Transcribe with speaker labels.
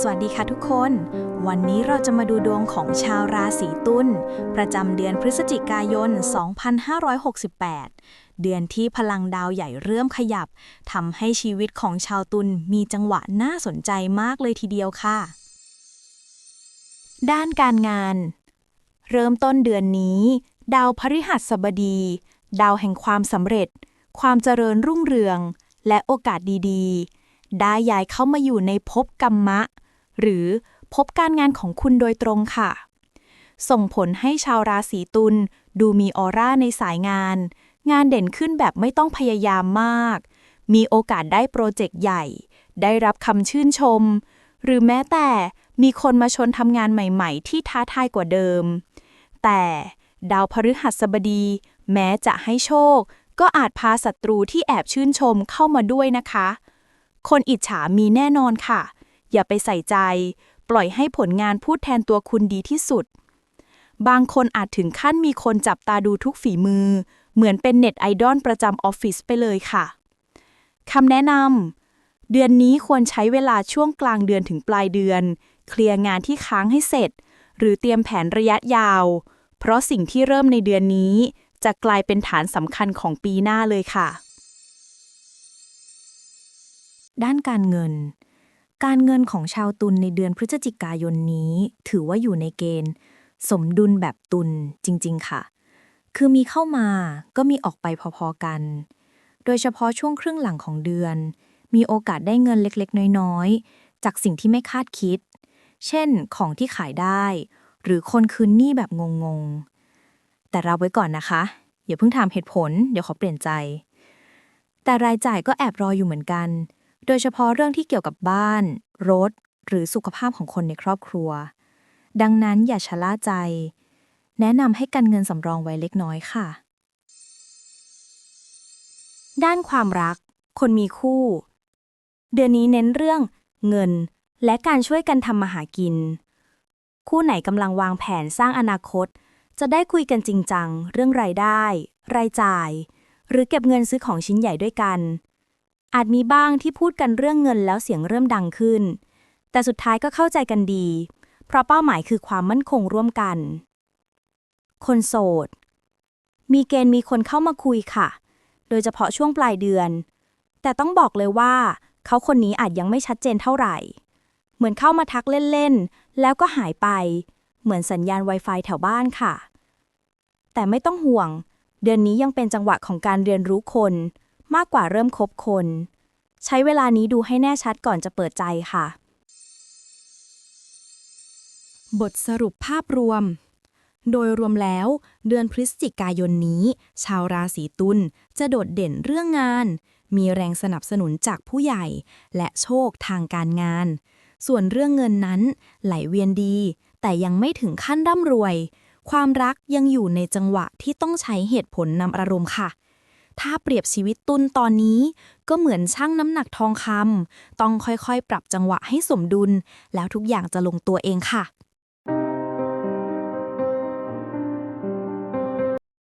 Speaker 1: สวัสดีค่ะทุกคน วันนี้เราจะมาดูดวงของชาวราศีตุลประจำเดือนพฤศจิกายน 2568 เดือนที่พลังดาวใหญ่เริ่มขยับทำให้ชีวิตของชาวตุลมีจังหวะน่าสนใจมากเลยทีเดียวค่ะ ด้านการงาน เริ่มต้นเดือนนี้ ดาวพฤหัสบดี ดาวแห่งความสำเร็จ ความเจริญรุ่งเรือง และโอกาสดีๆ ได้ย้ายเข้ามาอยู่ในภพกรรมะ หรือภพการงานของคุณโดยตรงค่ะ ส่งผลให้ชาวราศีตุลดูมีออร่าในสายงาน งานเด่นขึ้นแบบไม่ต้องพยายามมาก มีโอกาสได้โปรเจกต์ใหญ่ ได้รับคำชื่นชม หรือแม้แต่มีคนมาชนทำงานใหม่ ๆ ที่ท้าทายกว่าเดิม แต่ดาวพฤหัสบดี แม้จะให้โชค ก็อาจพาศัตรูที่แอบชื่นชมเข้ามาด้วยนะคะ คนอิจฉามีแน่นอนค่ะ อย่าไปใส่ใจ ปล่อยให้ผลงานพูดแทนตัวคุณดีที่สุด บางคนอาจถึงขั้นมีคนจับตาดูทุกฝีมือ เหมือนเป็นเน็ตไอดอลประจำออฟฟิศไปเลยค่ะคำแนะนำเดือนนี้ควรใช้เวลาช่วงกลางเดือนถึงปลายเดือน เคลียร์งานที่ค้างให้เสร็จ หรือเตรียมแผนระยะยาว เพราะสิ่งที่เริ่มในเดือนนี้ จะกลายเป็นฐานสำคัญของปีหน้าเลยค่ะ ด้านการเงิน การเงินของชาวตุลในเดือนพฤศจิกายนนี้ ถือว่าอยู่ในเกณฑ์ สมดุลแบบตุลจริง ๆ ค่ะ คือมีเข้ามาก็มีออกไปพอๆกัน โดยเฉพาะช่วงครึ่งหลังของเดือน มีโอกาสได้เงินเล็กๆ น้อยๆ จากสิ่งที่ไม่คาดคิด เช่นของที่ขายได้ หรือคนคืนหนี้แบบงงๆ แต่รับไว้ก่อนนะคะอย่าเพิ่งถามเหตุผล เดี๋ยวขอเปลี่ยนใจ แต่รายจ่ายก็แอบรออยู่เหมือนกัน โดยเฉพาะเรื่องที่เกี่ยวกับบ้าน รถ หรือสุขภาพของคนในครอบครัว ดังนั้นอย่าชะล่าใจ แนะนำให้กันเงินสำรองไว้เล็กน้อยค่ะ ด้านความรัก คนมีคู่ เดือนนี้เน้นเรื่อง เงิน และการช่วยกันทำมาหากิน คู่ไหนกำลังวางแผนสร้างอนาคต จะได้คุยกันจริงจัง เรื่องรายได้ รายจ่าย หรือเก็บเงินซื้อของชิ้นใหญ่ด้วยกัน อาจมีบ้างที่พูดกันเรื่องเงินแล้วเสียงเริ่มดังขึ้น แต่สุดท้ายก็เข้าใจกันดี เพราะเป้าหมายคือความมั่นคงร่วมกัน คนโสด มีเกณฑ์มีคนเข้ามาคุยค่ะ โดยเฉพาะช่วงปลายเดือน แต่ต้องบอกเลยว่า เขาคนนี้อาจยังไม่ชัดเจนเท่าไหร่ เหมือนเข้ามาทักเล่นๆ แล้วก็หายไป เหมือนสัญญาณ Wi-Fi แถวบ้านค่ะ แต่ไม่ต้องห่วง เดือนนี้ยังเป็นจังหวะของการเรียนรู้คน มากกว่าเริ่มคบคน ใช้เวลานี้ดูให้แน่ชัดก่อนจะเปิดใจค่ะ
Speaker 2: บทสรุปภาพรวม โดยรวมแล้ว เดือนพฤศจิกายนนี้ ชาวราศีตุลจะโดดเด่นเรื่องงาน มีแรงสนับสนุนจากผู้ใหญ่ และโชคทางการงาน ส่วนเรื่องเงินนั้นไหลเวียนดี แต่ยังไม่ถึงขั้นร่ำรวย ความรักยังอยู่ในจังหวะที่ต้องใช้เหตุผลนำอารมณ์ค่ะ ถ้าเปรียบชีวิตตุลตอนนี้ ก็เหมือนช่างน้ำหนักทองคำต้องค่อยๆ ปรับจังหวะให้สมดุล แล้วทุกอย่างจะลงตัวเองค่ะ